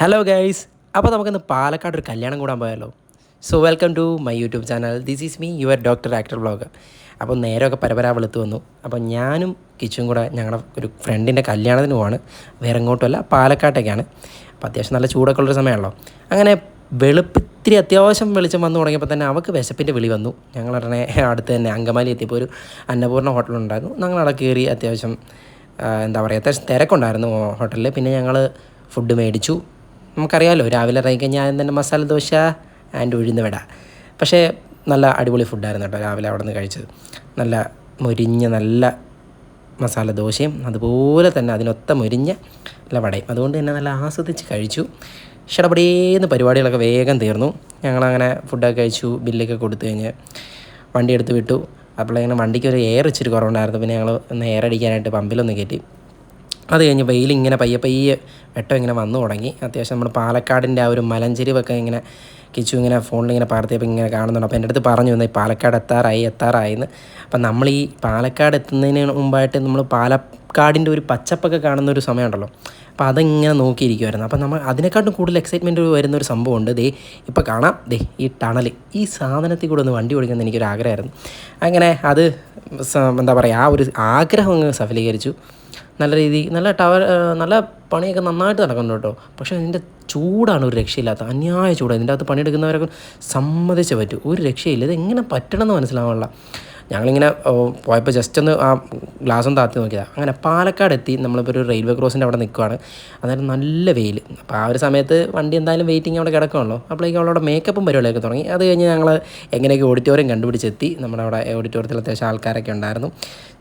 Hello guys അപ്പോൾ നമുക്കിന്ന് പാലക്കാട് ഒരു കല്യാണം കൂടാൻ പോയാലോ? So welcome to my YouTube channel this is me your doctor actor blogger അപ്പോൾ നേരമൊക്കെ പരപരാ വെളുത്ത് വന്നു. അപ്പോൾ ഞാനും കിച്ചും കൂടെ ഞങ്ങളുടെ ഒരു ഫ്രണ്ടിന്റെ കല്യാണത്തിന് പോവാണ്. വേറെ എങ്ങോട്ടുമല്ല പാലക്കാട്ടേക്കാണ്. അപ്പോൾ അത്യാവശ്യം നല്ല ചൂടൊക്കെ ഉള്ളൊരു സമയമാണല്ലോ. അങ്ങനെ വെളുപ്പ് ഇത്തിരി അത്യാവശ്യം വെളിച്ചം വന്നു തുടങ്ങിയപ്പോൾ തന്നെ അവൾക്ക് വിശപ്പിന്റെ വിളി വന്നു. ഞങ്ങൾ ഉടനെ അടുത്ത് തന്നെ അങ്കമാലി എത്തിയപ്പോൾ ഒരു അന്നപൂർണ ഹോട്ടലുണ്ടായിരുന്നു ഞങ്ങൾ അവിടെ കയറി അത്യാവശ്യം എന്താ പറയുക അത്യാവശ്യം തിരക്കുണ്ടായിരുന്നു ഹോട്ടലിൽ പിന്നെ ഞങ്ങൾ ഫുഡ് മേടിച്ചു. നമുക്കറിയാമല്ലോ രാവിലെ ഇറങ്ങിക്കഴിഞ്ഞാൽ ആദ്യം തന്നെ മസാല ദോശ ആൻഡ് ഉഴുന്ന് വട പക്ഷേ നല്ല അടിപൊളി ഫുഡായിരുന്നു കേട്ടോ രാവിലെ അവിടെ നിന്ന് കഴിച്ചത്. നല്ല മൊരിഞ്ഞ നല്ല മസാല ദോശയും അതുപോലെ തന്നെ അതിനൊത്ത മൊരിഞ്ഞ നല്ല വടയും. അതുകൊണ്ട് തന്നെ നല്ല ആസ്വദിച്ച് കഴിച്ചു. ഷടപടേന്ന് പരിപാടികളൊക്കെ വേഗം തീർന്നു. ഞങ്ങളങ്ങനെ ഫുഡൊക്കെ കഴിച്ചു ബില്ലൊക്കെ കൊടുത്തു കഴിഞ്ഞ് വണ്ടി എടുത്ത് വിട്ടു. അപ്പോൾ അപ്പോഴങ്ങനെ വണ്ടിക്ക് ഒരു എയർ ഇച്ചിരി കുറവുണ്ടായിരുന്നു. പിന്നെ ഞങ്ങൾ ഒന്ന് എയർ അടിക്കാനായിട്ട് പമ്പിലൊന്ന് കയറ്റി. അത് കഴിഞ്ഞ് വെയിലിങ്ങനെ പയ്യെ പയ്യെ വെട്ടം ഇങ്ങനെ വന്നു തുടങ്ങി. അത്യാവശ്യം നമ്മൾ പാലക്കാടിന്റെ ആ ഒരു മലഞ്ചെരിവൊക്കെ ഇങ്ങനെ കിച്ചു ഇങ്ങനെ ഫോണിൽ ഇങ്ങനെ പാർത്തിയപ്പോൾ ഇങ്ങനെ കാണുന്നുണ്ട്. അപ്പോൾ എന്റെ അടുത്ത് പറഞ്ഞു തന്നെ പാലക്കാട് എത്താറായി എത്താറായി എന്ന് അപ്പം നമ്മൾ ഈ പാലക്കാട് എത്തുന്നതിന് മുമ്പായിട്ട് നമ്മൾ പാലക്കാടിന്റെ ഒരു പച്ചപ്പൊക്കെ കാണുന്ന ഒരു സമയമുണ്ടല്ലോ. അപ്പോൾ അതിങ്ങനെ നോക്കിയിരിക്കുമായിരുന്നു അപ്പോൾ നമ്മൾ അതിനെക്കാട്ടും കൂടുതൽ എക്സൈറ്റ്മെന്റ് വരുന്ന ഒരു സംഭവമുണ്ട്. ദേ ഇപ്പോൾ കാണാം. ദേ ഈ ടണൽ ഈ സാധനത്തിൽ കൂടെ ഒന്ന് വണ്ടി ഓടിക്കുന്ന എനിക്കൊരു ആഗ്രഹമായിരുന്നു. അങ്ങനെ അത് എന്താ പറയുക ആ ഒരു ആഗ്രഹം അങ്ങ് സഫലീകരിച്ചു. നല്ല രീതി നല്ല ടവർ നല്ല പണിയൊക്കെ നന്നായിട്ട് നടക്കുന്നുണ്ട് കേട്ടോ. പക്ഷേ ഇതിന്റെ ചൂടാണ് ഒരു രക്ഷയില്ലാത്ത അന്യായ ചൂടാണ് ഇതിന്റെ അകത്ത് പണിയെടുക്കുന്നവരൊക്കെ സമ്മതിച്ചേ പറ്റൂ. ഒരു രക്ഷയില്ല. ഇത് എങ്ങനെ പറ്റണമെന്ന് മനസ്സിലാവാനുള്ള ഞങ്ങളിങ്ങനെ പോയപ്പോൾ ജസ്റ്റ് ഒന്ന് ആ ഗ്ലാസ് ഒന്ന് താത്തി നോക്കിയതാണ് അങ്ങനെ പാലക്കാട് എത്തി നമ്മളിപ്പോൾ ഒരു റെയിൽവേ ക്രോസിന്റെ അവിടെ നിൽക്കുവാണ് അന്നേരം നല്ല വെയിൽ അപ്പോൾ ആ ഒരു സമയത്ത് വണ്ടി എന്തായാലും വെയിറ്റിംഗ് അവിടെ കിടക്കുമല്ലോ അപ്പോഴേക്കും അവളവിടെ മേക്കപ്പും പരിപാടിയൊക്കെ തുടങ്ങി. അത് കഴിഞ്ഞ് ഞങ്ങൾ എങ്ങനെയൊക്കെ ഓഡിറ്റോറിയം കണ്ടുപിടിച്ചെത്തി. നമ്മുടെ അവിടെ ഓഡിറ്റോറിയത്തിൽ അത്യാവശ്യം ആൾക്കാരൊക്കെ ഉണ്ടായിരുന്നു.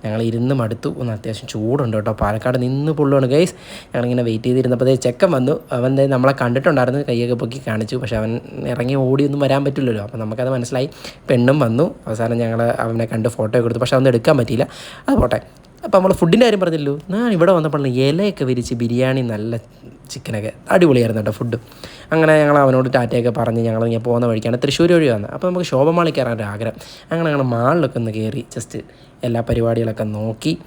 ഞങ്ങൾ ഇരുന്ന് മടുത്തു. ഒന്ന് അത്യാവശ്യം ചൂടുണ്ട് കേട്ടോ. പാലക്കാട് നിന്ന് പുള്ളുവാണ് ഗൈസ് ഞങ്ങളിങ്ങനെ വെയിറ്റ് ചെയ്തിരുന്നപ്പോൾ ദേ ചെക്കൻ വന്നു. അവൻ നമ്മളെ കണ്ടിട്ടുണ്ടായിരുന്നു. കൈയൊക്കെ പൊക്കി കാണിച്ചു. പക്ഷേ അവൻ ഇറങ്ങി ഓടിയൊന്നും വരാൻ പറ്റില്ലല്ലോ. അപ്പോൾ നമുക്കത് മനസ്സിലായി. പെണ്ണും വന്നു. അവസാനം ഞങ്ങൾ അവനെ കണ്ട് ഫോട്ടോ ഒക്കെ എടുത്തു. പക്ഷേ അതൊന്നും എടുക്കാൻ പറ്റിയില്ല. അത് പോട്ടെ. അപ്പോൾ നമ്മൾ ഫുഡിന്റെ കാര്യം പറഞ്ഞല്ലോ ഞാൻ ഇവിടെ വന്നപ്പോൾ ഇലയൊക്കെ വിരിച്ച് ബിരിയാണി നല്ല ചിക്കനൊക്കെ അടിപൊളിയായിരുന്നു കേട്ടോ ഫുഡ് അങ്ങനെ ഞങ്ങൾ അവനോട് ടാറ്റയൊക്കെ പറഞ്ഞ് ഞങ്ങൾ ഇങ്ങനെ പോകുന്ന വഴിക്കാണ് തൃശ്ശൂർ വഴി വന്നത്. അപ്പോൾ നമുക്ക് ശോഭമാളിൽ കയറാൻ ഒരു ആഗ്രഹം. അങ്ങനെ ഞങ്ങൾ മാളിലൊക്കെ ഒന്ന് കയറി ജസ്റ്റ് എല്ലാ പരിപാടികളൊക്കെ നോക്കി.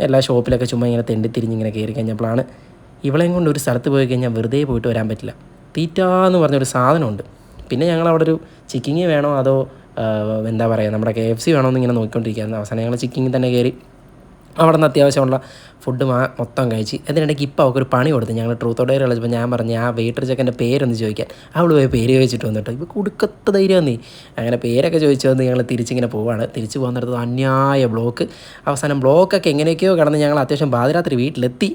എല്ലാ ഷോപ്പിലൊക്കെ ചുമ്മാ ഇങ്ങനെ തെണ്ടി തിരിഞ്ഞ് ഇങ്ങനെ കയറി കഴിഞ്ഞപ്പോഴാണ് ഇവളെയും കൊണ്ട് ഒരു സ്ഥലത്ത് പോയി കഴിഞ്ഞാൽ വെറുതെ പോയിട്ട് വരാൻ പറ്റില്ല. തീറ്റ എന്ന് പറഞ്ഞൊരു സാധനമുണ്ട്. പിന്നെ ഞങ്ങൾ അവിടെ ഒരു ചിക്കിങ് വേണോ അതോ എന്താ പറയുക നമ്മുടെ കെ എഫ് സി വേണമെന്ന് ഇങ്ങനെ നോക്കിക്കൊണ്ടിരിക്കുകയായിരുന്നു. അവസാനം ഞങ്ങൾ ചിക്കിങ്ങിൽ തന്നെ കയറി അവിടെ നിന്ന് അത്യാവശ്യമുള്ള ഫുഡ് മാ മൊത്തം കഴിച്ച്. അതിനിടയ്ക്ക് ഇപ്പോൾ അവർക്ക് ഒരു പണി കൊടുത്തു. ഞങ്ങൾ ട്രൂത്തോടെ കളിച്ചപ്പോൾ ഞാൻ പറഞ്ഞു ആ വെയിറ്റർ ചെക്കന്റെ പേരൊന്ന് ചോദിക്കാൻ. അവൾ പോയി പേര് ചോദിച്ചിട്ട് വന്നിട്ട് ഇപ്പോൾ കൊടുക്കത്ത ധൈര്യം നീ അങ്ങനെ പേരൊക്കെ ചോദിച്ചു വന്ന് ഞങ്ങൾ തിരിച്ചിങ്ങനെ പോവാണ്. തിരിച്ച് പോകുന്നിടത്ത് അന്യായ ബ്ലോക്ക് അവസാനം ബ്ലോക്കൊക്കെ എങ്ങനെയൊക്കെയോ കടന്ന് ഞങ്ങൾ അത്യാവശ്യം പാതിരാത്രി വീട്ടിലെത്തി.